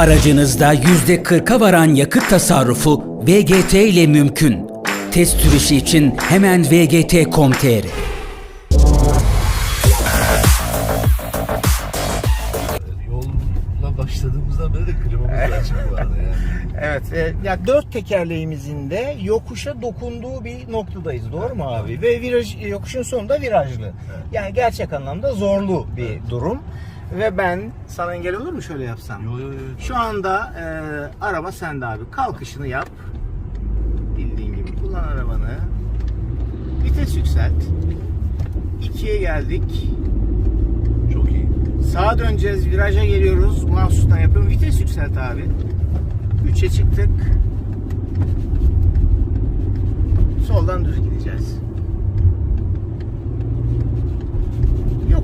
Aracınızda %40'a varan yakıt tasarrufu VGT ile mümkün. Test sürüşü için hemen vgt.com.tr Yolla başladığımızdan beri de klimamız açık bu arada yani. Evet. E, ya dört tekerleğimizin de yokuşa dokunduğu bir noktadayız. Doğru mu abi? Ve viraj yokuşun sonunda virajlı. Yani gerçek anlamda zorlu bir durum. Ve ben sana engel olur mu şöyle yapsam? Yo yo yo. Şu anda e, araba sende abi. Kalkışını yap. Bildiğin gibi kullan arabanı. Vites yükselt. İkiye geldik. Çok iyi. Sağa döneceğiz, viraja geliyoruz. Mahsustan yapıyorum. Vites yükselt abi. 3'e çıktık. Soldan düz gideceğiz.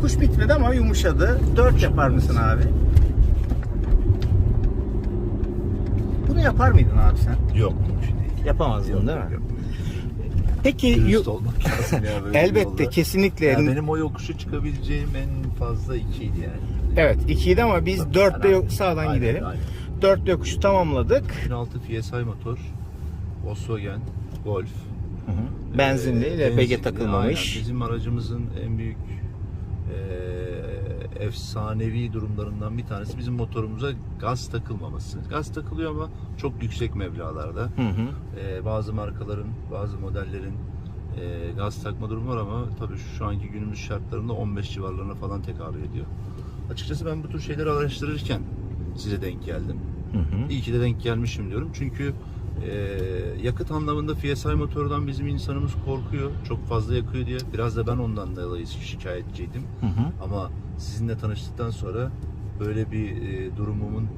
Yokuş bitmedi ama yumuşadı. 4 yapar mısın abi? Bunu yapar mıydın abi sen? Yok mümkün değil. Yapamazdın değil mi? Yok. Peki yu- olmak lazım ya böyle bir elbette yolda. kesinlikle. Ya benim o yokuşu çıkabileceğim en fazla ikiydi yani. Evet 2'ydi ama biz 4'te Aynen. sağdan Aynen, gidelim. aynen. 4 yokuşu tamamladık. 2006 FSI motor, Volkswagen, Golf. Benzinli, Ee, LPG benzinli, takılmamış. aynen. Bizim aracımızın en büyük e, efsanevi durumlarından bir tanesi bizim motorumuza gaz takılmaması. Gaz takılıyor ama çok yüksek mevlalarda. Hı hı. Ee, bazı markaların, bazı modellerin e, gaz takma durumu var ama tabii şu anki günümüz şartlarında 15 civarlarına falan tekabül ediyor. Açıkçası ben bu tür şeyleri araştırırken size denk geldim. Hı hı. İyi ki de denk gelmişim diyorum. Çünkü e, yakıt anlamında FSI motordan bizim insanımız korkuyor. Çok fazla yakıyor diye. Biraz da ben ondan dolayı şikayetçiydim. Hı hı. Ama sizinle tanıştıktan sonra böyle bir e, durumumun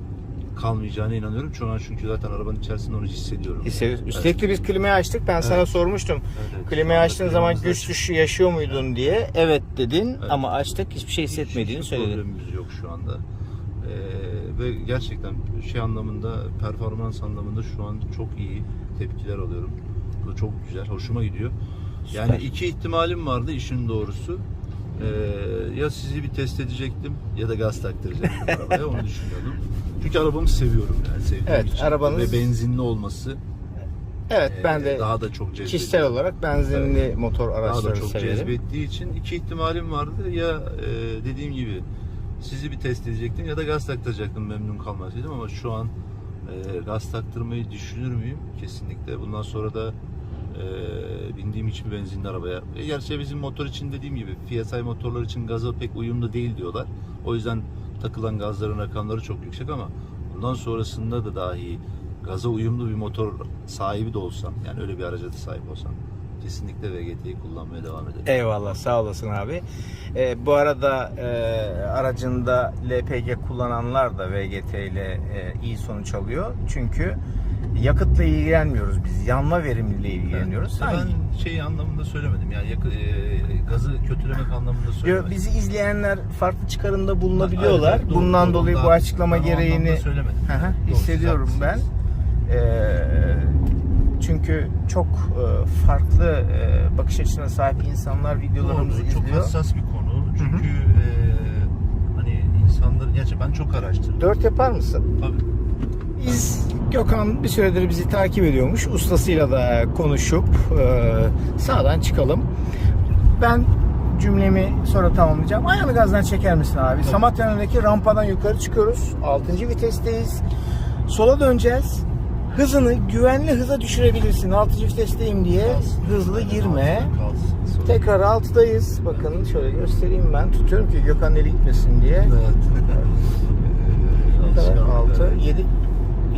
kalmayacağına inanıyorum. Şu an çünkü zaten arabanın içerisinde onu hissediyorum. Hissediyoruz. Üstelik de biz klimayı açtık. Ben sana sormuştum. Evet, evet. Klimayı açtığın zaman güç düşüşü yaşıyor muydun diye. Evet dedin Evet. ama açtık hiçbir şey hissetmediğini Hiçbir söyledin. problemimiz yok şu anda. Ee, ve gerçekten şey anlamında, performans anlamında şu an çok iyi tepkiler alıyorum. Bu çok güzel, hoşuma gidiyor. Yani Süper. iki ihtimalim vardı işin doğrusu. Ee, ya sizi bir test edecektim ya da gaz taktıracaktım arabaya onu düşünüyordum. Çünkü arabamı seviyorum yani sevdiğim Evet, için. arabanız- Ve benzinli olması Evet e, ben de daha da çok cezbediyor. kişisel olarak benzinli motor daha da araçları çok severim. cezbettiği için iki ihtimalim vardı. Ya e, dediğim gibi sizi bir test edecektim ya da gaz taktıracaktım memnun kalmasaydım ama şu an e, gaz taktırmayı düşünür müyüm? Kesinlikle. Bundan sonra da e, bindiğim için benzinli arabaya. E, gerçi bizim motor için dediğim gibi FSI motorlar için gaza pek uyumlu değil diyorlar. O yüzden takılan gazların rakamları çok yüksek ama bundan sonrasında da dahi gaza uyumlu bir motor sahibi de olsam yani öyle bir araca da sahip olsam kesinlikle VGT'yi kullanmaya devam ederim. Eyvallah sağ olasın abi. Ee, bu arada e, aracında LPG kullananlar da VGT ile e, iyi sonuç alıyor. Çünkü yakıtla ilgilenmiyoruz biz. Yanma verimliliğiyle ilgileniyoruz. Ben, Hangi- ben şey anlamında söylemedim yani yakı, e, gazı kötülemek anlamında Yo, söylemedim. bizi izleyenler farklı çıkarımda bulunabiliyorlar. Evet, doğru, Bundan doğru. dolayı bu Daha- açıklama ben gereğini söylemedim. Hı hı, Doğru, hissediyorum ben. Ee, çünkü çok e, farklı e, bakış açısına sahip insanlar videolarımızı Doğru, çok izliyor. hassas bir konu. Çünkü e, hani insanlar gerçi ben çok araştırdım. Dört yapar mısın? Tabii. Biz Gökhan bir süredir bizi takip ediyormuş. Ustasıyla da konuşup e, sağdan çıkalım. Ben cümlemi sonra tamamlayacağım. Ayağını gazdan çeker misin abi? Samatya önündeki rampadan yukarı çıkıyoruz. 6. vitesteyiz. Sola döneceğiz. Hızını güvenli hıza düşürebilirsin. 6. vitesteyim diye hızlı girme. Tekrar 6'dayız. Bakın şöyle göstereyim ben. Tutuyorum ki Gökhan eli gitmesin diye. Evet. Ne kadar? Alışkanlık, 6, evet. 7,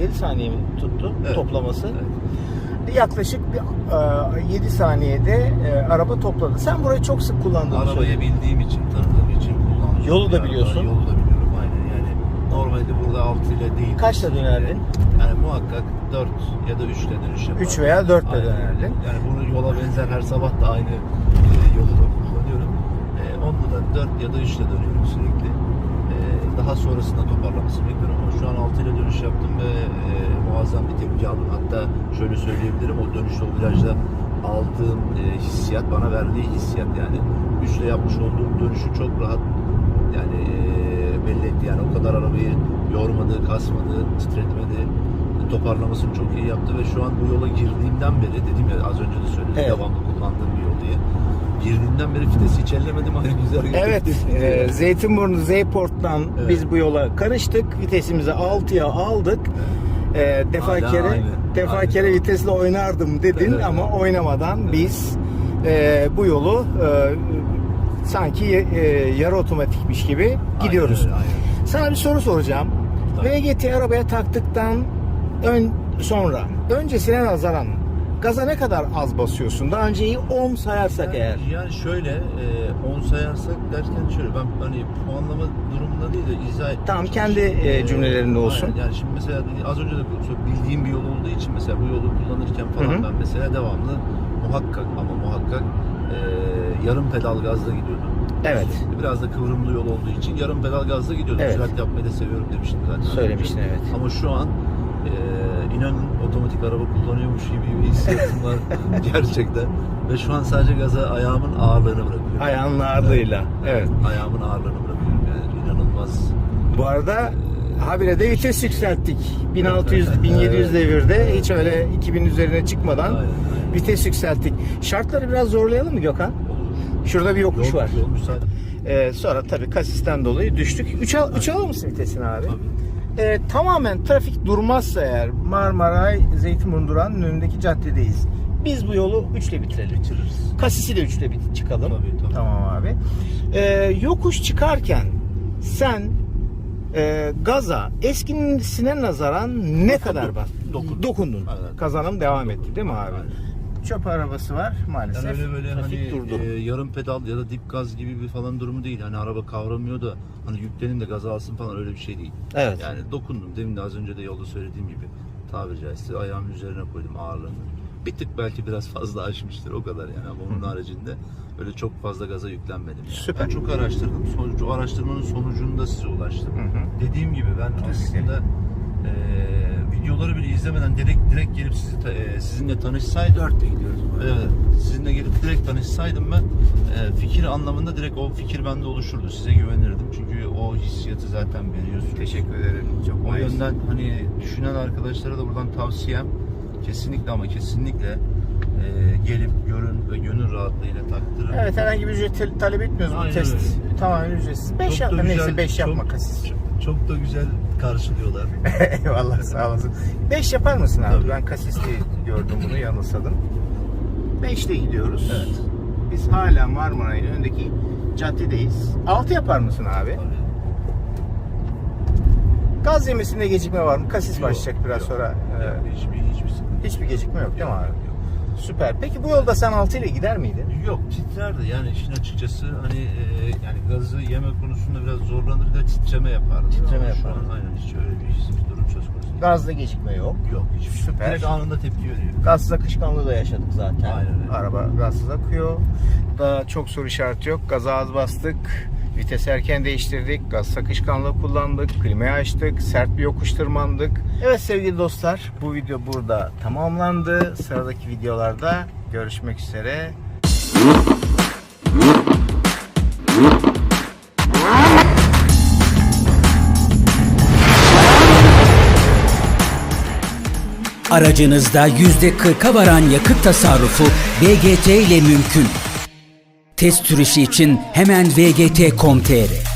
7 saniye mi tuttu Evet. toplaması? Evet. Yaklaşık bir, e, 7 saniyede e, araba topladı. Sen burayı çok sık kullandığını Arabayı söyledin. bildiğim için, tanıdığım için kullanıyorum. Yolu da biliyorsun. Yolu da. Normalde burada 6 ile değil. Kaçla dönerdin? Yani muhakkak 4 ya da 3 ile dönüş yaparım. 3 veya 4 ile dönerdin. Yani bunu yola benzer her sabah da aynı e, yolu da kullanıyorum. E, onda da 4 ya da 3 ile dönüyorum sürekli. E, daha sonrasında toparlamasını bekliyorum ama şu an 6 ile dönüş yaptım ve e, muazzam bir tepki aldım. Hatta şöyle söyleyebilirim o dönüşte o virajda aldığım e, hissiyat bana verdiği hissiyat yani 3 ile yapmış olduğum dönüşü çok rahat yani e, belli etti yani o kadar arabayı yormadı, kasmadı, titretmedi. Toparlamasını çok iyi yaptı ve şu an bu yola girdiğimden beri dedim ya az önce de söyledim Evet. devamlı kullandığım bir yol diye. Girdiğimden beri vitesi hiç ellemedim aynı güzel. Evet, e, Zeytinburnu Zeyport'tan Evet. biz bu yola karıştık. Vitesimizi 6'ya aldık. E, defakere Hala aynı, defakere aynı. vitesle oynardım dedin Evet. ama oynamadan biz e, bu yolu e, sanki e, yarı otomatikmiş gibi gidiyoruz. Aynen aynen. Sana bir soru soracağım. VGT arabaya taktıktan ön sonra öncesine nazaran gaza ne kadar az basıyorsun? Daha önceyi 10 sayarsak eğer. Yani, yani şöyle e, 10 sayarsak derken şöyle ben hani puanlama durumunda değil de izah etmeye Tamam, kendi, e, cümlelerinde olsun. aynen. Yani şimdi mesela az önce de bildiğim bir yol olduğu için mesela bu yolu kullanırken falan Hı hı. ben mesela devamlı muhakkak ama muhakkak e, yarım pedal gazla gidiyordum. Evet. Biraz da kıvrımlı yol olduğu için yarım pedal gazla gidiyordum. Evet. Sürat yapmayı da seviyorum demiştim zaten. Söylemiştin, önce. evet. Ama şu an e, inanın otomatik araba kullanıyormuş gibi bir hissiyatım var gerçekten. Ve şu an sadece gaza ayağımın ağırlığını bırakıyorum. Ayağının ağırlığıyla. Evet. Ayağımın ağırlığını bırakıyorum yani inanılmaz. Bu arada habire de vites yükselttik. 1600 1700 devirde hiç öyle 2000 üzerine çıkmadan Aynen, aynen. vites yükselttik. Şartları biraz zorlayalım mı Gökhan? Şurada bir yokuş var. yol müsaade. Ee, sonra tabii kasisten dolayı düştük. 3 al, üç alır mısın vitesini abi? Tabii. Ee, tamamen trafik durmazsa eğer Marmaray Zeytinburnu durağının önündeki caddedeyiz. Biz bu yolu 3 ile bitirelim. Bitiririz. Kasisi de 3 ile bit- çıkalım. Tabii, tabii. Tamam abi. Ee, yokuş çıkarken sen e, gaza eskisine nazaran ne kadar bas? Dokundum. Dokundun. Aynen. Kazanım devam etti değil mi abi? Aynen. Çöp arabası var maalesef. Yani öyle böyle Trafik hani durdu. e, yarım pedal ya da dip gaz gibi bir falan durumu değil. Hani araba kavramıyor da hani yüklenin de gaza alsın falan öyle bir şey değil. Evet. Yani dokundum. Demin de az önce de yolda söylediğim gibi tabiri caizse ayağımın üzerine koydum ağırlığını. Bir tık belki biraz fazla aşmıştır o kadar yani ama onun haricinde öyle çok fazla gaza yüklenmedim. Yani. Süper. Ben çok araştırdım. Sonuç, o araştırmanın sonucunda size ulaştım. Hı hı. Dediğim gibi ben aslında e, videoları bile izlemeden direkt direkt gelip sizi e, sizinle tanışsaydım. Dörtte gidiyoruz. bu arada. Evet, sizinle gelip direkt tanışsaydım ben e, fikir anlamında direkt o fikir bende oluşurdu. Size güvenirdim çünkü o hissiyatı zaten veriyorsunuz. Teşekkür ederim. Çok O yönden hani düşünen arkadaşlara da buradan tavsiyem kesinlikle ama kesinlikle e, gelip görün ve gönül rahatlığıyla taktırın. Evet herhangi bir ücret tal- talep etmiyoruz bu Aynen test. öyle. Tamamen ücretsiz. 5 Çok yapma da neyse güzel, 5 yapma çok- kasis. Çok, da güzel karşılıyorlar. Eyvallah sağ olasın. 5 yapar mısın abi? Tabii. Ben kasiste gördüm bunu yanılsadım. 5'te gidiyoruz. Evet. Biz hala Marmaray'ın önündeki caddedeyiz. 6 yapar mısın abi? Gaz yemesinde gecikme var mı? Kasis Yok, başlayacak biraz yok. sonra. Ee, Yani hiçbir, hiçbir sıkıntı hiçbir gecikme yok değil mi abi? yok. Süper. Peki bu yolda sen 6 ile gider miydin? Yok titrerdi yani işin açıkçası hani e, yani gazı yeme konusunda biraz zorlanır da titreme yapardı. Titreme Ama şu yapardı. an aynen hiç öyle bir, bir durum söz konusu değil. Gazda gecikme yok. Yok hiçbir şey. Süper. Direkt anında tepki veriyor. Gazsız akışkanlığı da yaşadık zaten. Aynen öyle. Araba gazsız akıyor. Daha çok soru işareti yok. Gaza az bastık. Vites erken değiştirdik. Gaz akışkanlığı kullandık. Klimayı açtık. Sert bir yokuş tırmandık. Evet sevgili dostlar bu video burada tamamlandı. Sıradaki videolarda görüşmek üzere. Aracınızda %40'a varan yakıt tasarrufu VGT ile mümkün. Test sürüşü için hemen vgt.com.tr